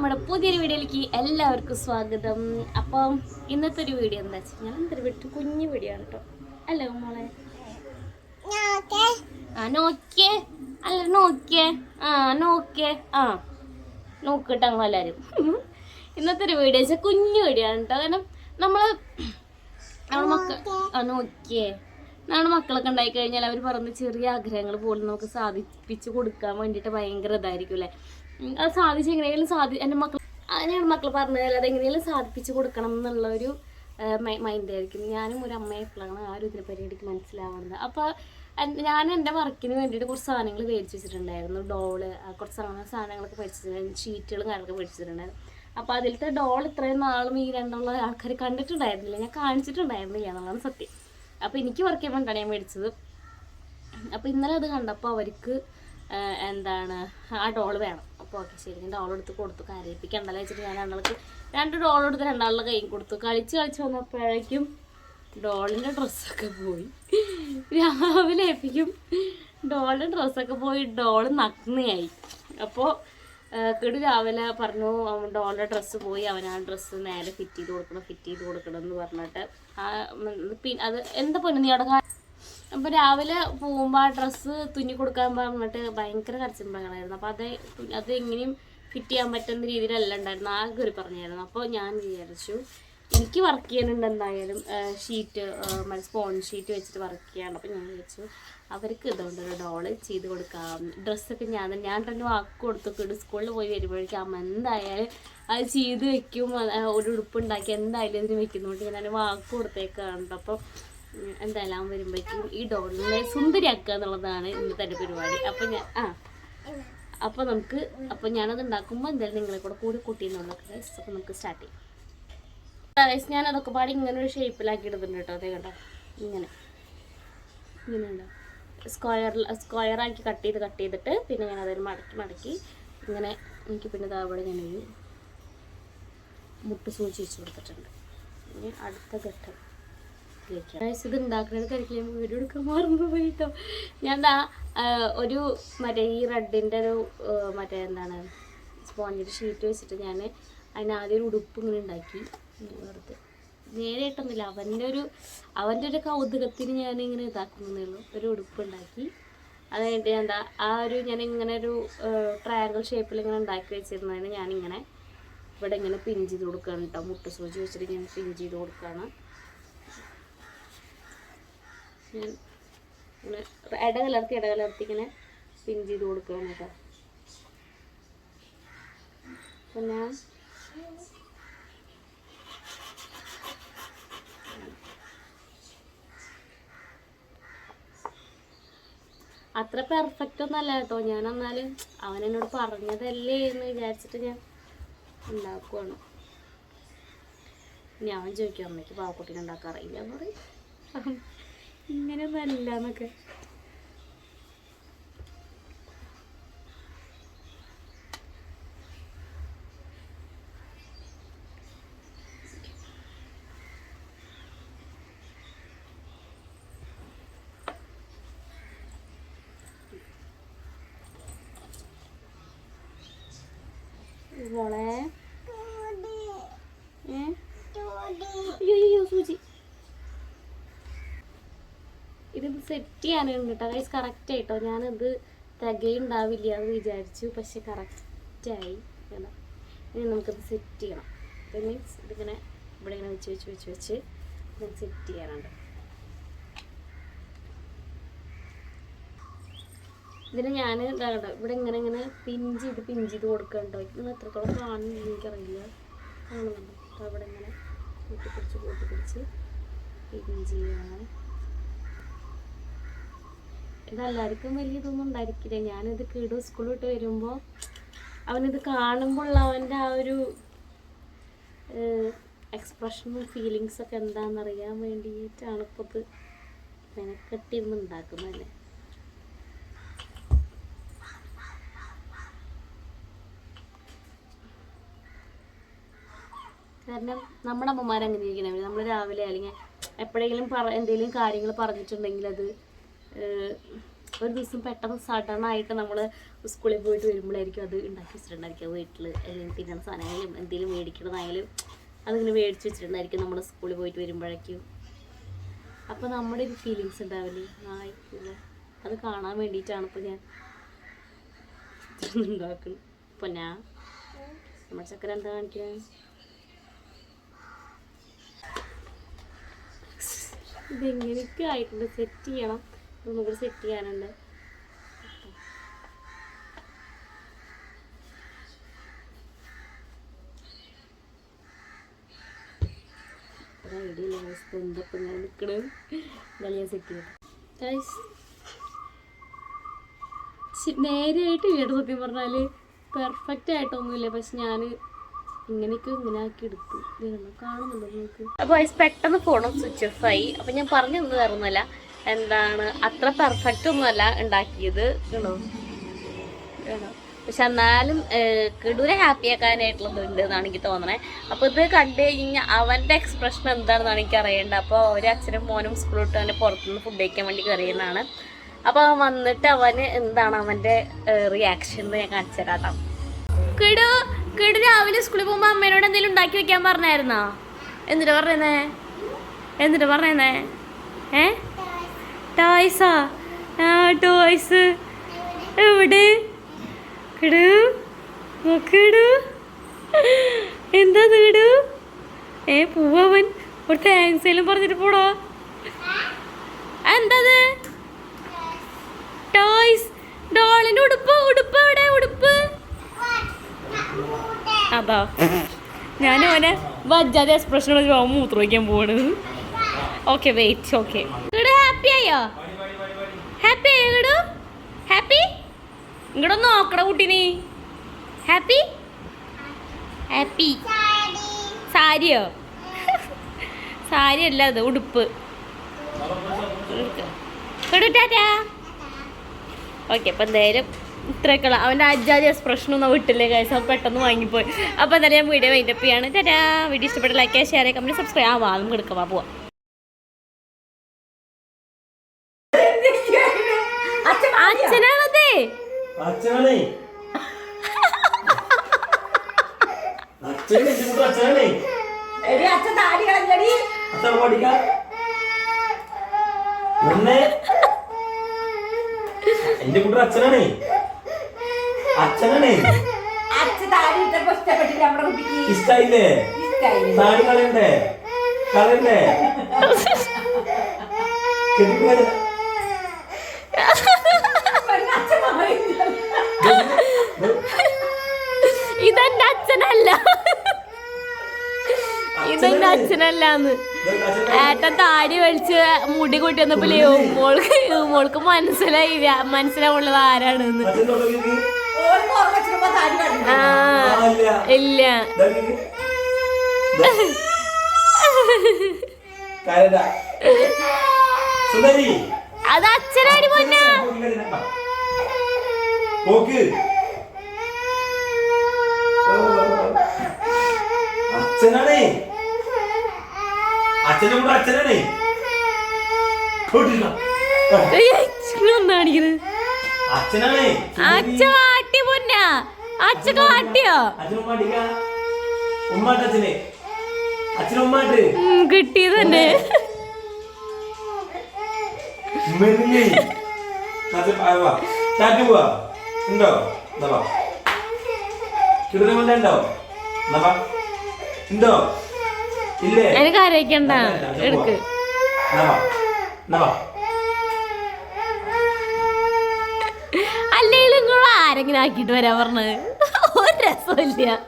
നമ്മുടെ പുതിയൊരു വീഡിയോയിലേക്ക് എല്ലാവർക്കും സ്വാഗതം. അപ്പം ഇന്നത്തെ ഒരു വീഡിയോ എന്താ വെച്ചാൽ ഞാൻ എന്തൊരു വിട്ട് കുഞ്ഞു വീഡിയോ ആണ് കേട്ടോ അല്ലേ മോളെ? ആ നോക്കിയേ. അല്ല നോക്കിയേ. ആ നോക്കിയേ. ആ നോക്കിട്ട് അങ്ങ് എല്ലാവരും ഇന്നത്തെ ഒരു വീഡിയോ വെച്ചാൽ കുഞ്ഞു വീഡിയോ ആണ് കേട്ടോ കാരണം നമ്മൾ നമ്മുടെ മക്കൾ ആ നോക്കിയേ. നമ്മുടെ മക്കളൊക്കെ ഉണ്ടായി കഴിഞ്ഞാൽ അവർ പറഞ്ഞ ചെറിയ ആഗ്രഹങ്ങൾ പോലും നമുക്ക് സാധിപ്പിച്ച് കൊടുക്കാൻ വേണ്ടിയിട്ട് ഭയങ്കര ഇതായിരിക്കും അല്ലേ? അത് സാധിച്ച് എങ്ങനെയെങ്കിലും സാധി എന്റെ മക്കൾ അങ്ങനെയാണ് മക്കൾ പറഞ്ഞത് അത് എങ്ങനെയെങ്കിലും സാധിപ്പിച്ച് കൊടുക്കണം എന്നുള്ള ഒരു മൈൻഡ് ആയിരിക്കും. ഞാനും ഒരു അമ്മയായിട്ടുള്ളതാണ് ആ ഒരു ഇതിനെ എനിക്ക് മനസ്സിലാവുന്നത്. അപ്പോൾ ഞാൻ എന്റെ വർക്കിന് വേണ്ടിയിട്ട് കുറച്ച് സാധനങ്ങൾ മേടിച്ച് വെച്ചിട്ടുണ്ടായിരുന്നു. ഡോൾ കുറച്ച് അങ്ങനെ സാധനങ്ങളൊക്കെ മേടിച്ചിട്ടുണ്ടായിരുന്നു ഷീറ്റുകളും കാര്യങ്ങളൊക്കെ മേടിച്ചിട്ടുണ്ടായിരുന്നു അപ്പോൾ അതിലത്തെ ഡോൾ ഇത്രയും നാളും ഈ രണ്ടുള്ള ആൾക്കാർ കണ്ടിട്ടുണ്ടായിരുന്നില്ല. ഞാൻ കാണിച്ചിട്ടുണ്ടായിരുന്നില്ല എന്നുള്ളതാണ് സത്യം. അപ്പോൾ എനിക്ക് വർക്ക് ചെയ്യാൻ വേണ്ടിയാണ് ഞാൻ മേടിച്ചത്. അപ്പോൾ ഇന്നലെ അത് കണ്ടപ്പോൾ അവർക്ക് എന്താണ് ആ ഡോൾ വേണം. ശരി ഞാൻ ഡോൾ എടുത്ത് കൊടുത്തു. കരയിപ്പിക്കണ്ടല്ലോ വെച്ചിട്ട് ഞാൻ രണ്ടാൾക്ക് രണ്ട് ഡോൾ എടുത്ത് രണ്ടാളുടെ കയ്യിൽ കൊടുത്തു. കളിച്ച് കളിച്ച് വന്നപ്പോഴേക്കും ഡോളിന്റെ ഡ്രസ്സൊക്കെ പോയി. രാവിലെ എപ്പിക്കും ഡോളിന്റെ ഡ്രസ്സൊക്കെ പോയി. ഡോൾ നഗ്നയായി. അപ്പോൾ കിട് രാവിലെ പറഞ്ഞു ഡോളിന്റെ ഡ്രസ്സ് പോയി. അവൻ ആ ഡ്രസ്സ് നേരെ ഫിറ്റ് ചെയ്ത് കൊടുക്കണം ഫിറ്റ് ചെയ്ത് കൊടുക്കണം എന്ന് പറഞ്ഞിട്ട്. ആ പിന്നെ അത് എന്താ പൊന്നു നീ അവിടെ കാ- അപ്പൊ രാവിലെ പോകുമ്പോൾ ആ ഡ്രസ്സ് തുന്നി കൊടുക്കാൻ പറഞ്ഞിട്ട് ഭയങ്കര കരച്ചിമ്പങ്ങളായിരുന്നു അപ്പോൾ അത് അത് എങ്ങനെയും ഫിറ്റ് ചെയ്യാൻ പറ്റുന്ന രീതിയിലല്ല ഉണ്ടായിരുന്നു ആകെ ഒരു പറഞ്ഞായിരുന്നു. അപ്പോൾ ഞാൻ വിചാരിച്ചു എനിക്ക് വർക്ക് ചെയ്യാനുണ്ട് എന്തായാലും ഷീറ്റ് മറ്റേ സ്പോഞ്ച് ഷീറ്റ് വെച്ചിട്ട് വർക്ക് ചെയ്യാണ് അപ്പോൾ ഞാൻ വിചാരിച്ചു അവർക്ക് ഇതുകൊണ്ട് ഒരു ഡോൾ ചെയ്ത് കൊടുക്കാം. ഡ്രസ്സൊക്കെ ഞാൻ ഞാൻ തന്നെ വാക്ക് കൊടുത്തൊക്കെ കിടു സ്കൂളിൽ പോയി വരുമ്പോഴേക്കും അമ്മ എന്തായാലും അത് ചെയ്ത് വെക്കും. ഒരു ഉടുപ്പ് ഉണ്ടാക്കി എന്തായാലും ഇതിന് വെക്കുന്നുണ്ട് ഞാൻ വാക്ക് കൊടുത്തേക്കാണ് അപ്പോൾ അവൻ വരുമ്പോഴേക്കും ഈ ഡോളിനെ സുന്ദരിയാക്കുക എന്നുള്ളതാണ് ഇന്നത്തെ എന്റെ പരിപാടി. അപ്പോൾ ഞാൻ ആ. അപ്പോൾ നമുക്ക് അപ്പോൾ ഞാനത് ഉണ്ടാക്കുമ്പോൾ എന്തായാലും നിങ്ങളെ കൂടെ കൂടി കൂട്ടിയെന്നുള്ള ഗൈസ് അപ്പോൾ നമുക്ക് സ്റ്റാർട്ട് ചെയ്യാം. ഗൈസ് ഞാൻ അതൊക്കെ പാടി ഇങ്ങനെ ഒരു ഷേപ്പിലാക്കി ഇടുന്നുണ്ട് കേട്ടോ. അതേ കണ്ടോ? ഇങ്ങനെ. ഇങ്ങനെ ഉണ്ടോ? സ്ക്വയറിൽ സ്ക്വയറാക്കി കട്ട് ചെയ്ത് കട്ട് ചെയ്തിട്ട് പിന്നെ ഞാൻ അതൊരു മടക്കി മടക്കി ഇങ്ങനെ എനിക്ക് പിന്നെ ഞാൻ ഒരു മുട്ട് സൂചി വെച്ച് കൊടുത്തിട്ടുണ്ട്. ഇനി അടുത്ത ഘട്ടം. ഗൈസ് ഇത് ഉണ്ടാക്കുന്നത് കഴിക്കില്ല വീഡിയോ എടുക്കാൻ മറന്നു പോയിട്ടോ. ഞാൻ ദാ ഒരു മറ്റേ ഈ റെഡിന്റെ ഒരു മറ്റേ എന്താണ് സ്പോഞ്ചിന്റെ ഷീറ്റ് വെച്ചിട്ട് ഞാൻ അതിനാദ്യം ഒരു ഉടുപ്പ് ഇങ്ങനെ ഉണ്ടാക്കി. വെറുതെ. നേരെയായിട്ടൊന്നുമില്ല അവന്റെ ഒരു അവന്റെ ഒരു കൗതുകത്തിന് ഞാൻ ഇങ്ങനെ ഇതാക്കുന്നതേ ഉള്ളൂ ഒരു ഉടുപ്പ് ഉണ്ടാക്കി. അത് കഴിഞ്ഞിട്ട് ഞാൻ എന്താ ആ ഒരു ഞാൻ ഇങ്ങനെ ഒരു ട്രയാങ്കിൾ ഷേപ്പിൽ ഇങ്ങനെ ഉണ്ടാക്കി വെച്ചിരുന്നതിന് ഞാനിങ്ങനെ ഇവിടെ ഇങ്ങനെ പിഞ്ച് ചെയ്ത് കൊടുക്കുകയാണ് കേട്ടോ മുട്ട സൂചി വെച്ചിട്ട് ഇങ്ങനെ പിഞ്ച് ചെയ്ത് കൊടുക്കുകയാണ് ഞാൻ ഇടകലർത്തി ഇടകലർത്തി ഇങ്ങനെ പിൻ ചെയ്ത് കൊടുക്കുകയാണ് കേട്ടോ. ഞാൻ അത്ര പെർഫെക്റ്റ് ഒന്നും അല്ല കേട്ടോ. ഞാൻ എന്നാൽ അവൻ എന്നോട് പറഞ്ഞതല്ലേ എന്ന് വിചാരിച്ചിട്ട് ഞാൻ ഉണ്ടാക്കുവാണ്. ഇനി അവൻ ചോദിക്കും അമ്മയ്ക്ക് പാവക്കുട്ടീനെ ഉണ്ടാക്കാൻ അറിയില്ല എന്ന് പറയും. ഇങ്ങനെയൊന്നും അല്ല എന്നൊക്കെ മോളെ ഏ അയ്യോ അയ്യോ സൂചി ഇത് സെറ്റ് ചെയ്യാനുണ്ട് കേട്ടോ ഗൈസ് കറക്റ്റ് ആയിട്ടോ? ഞാനത് തികയുണ്ടാവില്ല എന്ന് വിചാരിച്ചു. പക്ഷെ കറക്റ്റായി ഇനി നമുക്കത് സെറ്റ് ചെയ്യണം. മീൻസ് ഇതിങ്ങനെ ഇവിടെ ഇങ്ങനെ വെച്ച് വെച്ച് വെച്ച് വെച്ച് നമുക്ക് സെറ്റ് ചെയ്യാനുണ്ട്. ഇതിന് ഞാൻ ഇതാകട്ടോ ഇവിടെ ഇങ്ങനെ ഇങ്ങനെ പിഞ്ച് ചെയ്ത് പിഞ്ച് ചെയ്ത് കൊടുക്കണ്ടോ നിങ്ങൾ എത്രത്തോളം കാണുന്നില്ല എനിക്കറിയില്ല. കാണുന്നുണ്ടോ. അവിടെ ഇങ്ങനെ കൂട്ടിപ്പിടിച്ച് കൂട്ടിപ്പിടിച്ച് പിഞ്ച് ചെയ്യണം. ഇതെല്ലാവർക്കും വലിയ ഇതൊന്നും ഉണ്ടായിരിക്കില്ല. ഞാനിത് കിടു സ്കൂൾ വിട്ട് വരുമ്പോൾ അവനിത് കാണുമ്പോൾ അവന്റെ ആ ഒരു എക്സ്പ്രഷനും ഫീലിങ്സൊക്കെ എന്താണെന്നറിയാൻ വേണ്ടിയിട്ടാണ് ഇപ്പോൾ ഇത് മെനക്കെട്ടിരുന്ന് ഉണ്ടാക്കുന്നത് കാരണം നമ്മുടെ അമ്മമാർ അങ്ങനെ നമ്മൾ രാവിലെ അല്ലെങ്കിൽ എപ്പോഴെങ്കിലും പറ എന്തെങ്കിലും കാര്യങ്ങൾ പറഞ്ഞിട്ടുണ്ടെങ്കിൽ അത് ഒരു ദിവസം പെട്ടെന്ന് സഡനായിട്ട് നമ്മൾ സ്കൂളിൽ പോയിട്ട് വരുമ്പോഴായിരിക്കും അത് ഉണ്ടാക്കി വെച്ചിട്ടുണ്ടായിരിക്കും. വീട്ടിൽ തിന്നുന്ന സാധനമായാലും എന്തെങ്കിലും മേടിക്കണതായാലും അതിങ്ങനെ മേടിച്ച് വെച്ചിട്ടുണ്ടായിരിക്കും നമ്മൾ സ്കൂളിൽ പോയിട്ട് വരുമ്പോഴേക്കും. അപ്പോൾ നമ്മുടെ ഒരു ഫീലിങ്സ് ഉണ്ടാവില്ലേ ആയി അത് കാണാൻ വേണ്ടിയിട്ടാണ് ഇപ്പോൾ ഞാൻ ഉണ്ടാക്കുന്നത് അപ്പോൾ ഞാൻ നമ്മുടെ ചക്കര എന്താ കാണിക്കുന്നത് ഇതെങ്ങനെയൊക്കെ ആയിട്ടുണ്ട്? സെറ്റ് ചെയ്യണം. കൂടി സെറ്റ് ചെയ്യാനുണ്ട്. ഐഡിയ സെറ്റ് നേരെയായിട്ട് വീട് സത്യം പറഞ്ഞാൽ പെർഫെക്റ്റ് ആയിട്ടൊന്നുമില്ല. പക്ഷെ ഞാൻ ഇങ്ങനെയൊക്കെ ഇങ്ങനെ ആക്കി എടുത്തു. കാണുന്നുണ്ടോ നിങ്ങൾക്ക്? അപ്പോൾ പെട്ടെന്ന് ഫോണും സ്വിച്ച് ഓഫ് ആയി. അപ്പോൾ ഞാൻ പറഞ്ഞൊന്നും വേറൊന്നുമല്ല. എന്താണ് അത്ര പെർഫെക്റ്റ് ഒന്നുമല്ല ഉണ്ടാക്കിയത്. കേണോ കേണോ പക്ഷെ എന്നാലും കിടൂരെ ഹാപ്പി ആക്കാനായിട്ടുള്ളതുണ്ട് എന്നാണ് എനിക്ക് തോന്നണേ. അപ്പോൾ ഇത് കണ്ടു കഴിഞ്ഞാൽ അവന്റെ എക്സ്പ്രഷൻ എന്താണെന്നാണ് എനിക്ക് അറിയേണ്ടത്. അപ്പോൾ ഒരു അച്ഛനും മോനും സ്കൂളിൽ വിട്ട് അവന്റെ പുറത്തുനിന്ന് ഫുഡ് കഴിക്കാൻ വേണ്ടി കയറിയെന്നാണ്. അപ്പോൾ അവൻ വന്നിട്ട് അവന് എന്താണ് അവന്റെ റിയാക്ഷൻ എന്ന് ഞാൻ കാണിച്ചു തരാം കിടു കിടു രാവിലെ സ്കൂളിൽ പോകുമ്പോൾ അമ്മേനോട് എന്തെങ്കിലും ഉണ്ടാക്കി വെക്കാൻ പറഞ്ഞായിരുന്നോ? എന്നിട്ട് പറഞ്ഞേ? എന്നിട്ട് പറഞ്ഞേ? ഏ ടോയ്സാ ആ ടോയ്സ്. എവിടെ? കിടു. നോക്കിടു എന്താ നീടു ഏ പൂവൻ ഒരു താങ്ക്സ് എല്ലാം പറഞ്ഞിട്ട് പോടാ. എന്തത്? ടോയ്സ്. ഡോളിന്റെ ഉടുപ്പ് ഉടുപ്പ് എവിടെ? ഉടുപ്പ്. അതാ. ഞാൻ ഓനെ വജ്ജാതെ എക്സ്പ്രഷനുള്ള മൂത്രം വയ്ക്കാൻ പോവാണ്. ഓക്കെ വെയിറ്റ് ഓക്കെ ഇവിടെ ഹാപ്പി ആയോ ഹാപ്പി ഹാപ്പി നോക്കട കുട്ടിനി. ഹാപ്പി ഹാപ്പി സാരിയോ? സാരി അല്ല അത് ഉടുപ്പ്. ടാറ്റാ. ഓക്കെ അപ്പം എന്തായാലും ഇത്രയൊക്കെയുള്ള. അവന്റെ അജാതി എക്സ്പ്രഷൻ ഒന്നും വിട്ടില്ലേ കാര്യം അപ്പം പെട്ടെന്ന് വാങ്ങിപ്പോയി. അപ്പോൾ എന്തായാലും ഞാൻ വീഡിയോ വൈൻഡപ്പ് ചെയ്യാണ്. ടാറ്റാ. വീഡിയോ ഇഷ്ടപ്പെട്ട ലൈക്ക് ഷെയർ കമന്റ് സബ്സ്ക്രൈബ് ആ വാങ്ങും നമുക്ക് എടുക്കാം. വാ പോവാം. അച്ഛനാണേ കൂടെ അച്ഛനാണേ എടി അച്ഛൻ താടി കളഞ്ഞടി. അച്ഛൻ പഠിക്ക എന്റെ കൂടെ അച്ഛനാണേ. അച്ഛനാണേ. ഇഷ്ടായില്ലേ? ഇഷ്ടായി താടി കളയണ്ടേ? കളയണ്ടേ? കെട്ടിപ്പിടിക്കാതെ. അച്ഛനല്ലാന്ന്. ഇത് അച്ഛൻ ഏട്ടൻ താടി വലിച്ച് മുടി കൂട്ടി വന്നപ്പോ മോൾക്ക് മോൾക്ക് മനസ്സിലായി. മനസ്സിലാവുള്ളത് ആരാണെന്ന്. ആ ഇല്ല. അത് അച്ഛനാടി പൊന്ന നോക്ക് അച്ഛനാണേ അച്ഛന്റെ കൂടെ? കാണിക്കുന്നത് അച്ഛനാണേ. അച്ഛ വാട്ടി പൊന്ന. അച്ഛ കാട്ടിയോ അച്ഛൻ ഉമ്മാട്ടിക്ക ഉമ്മാട്ട് അച്ഛനെ. അച്ഛനും ഉമ്മാട്ട് ഉം, കിട്ടിയത് തന്നെ. ഉണ്ടോ? ഉണ്ടോ? എനിക്ക് ആരോഗ്യണ്ട എടുക്ക്. അല്ലെങ്കിലും ആരെങ്കിലും ആക്കിയിട്ട് വരാൻ പറഞ്ഞത്? ഒരു രസമില്ല.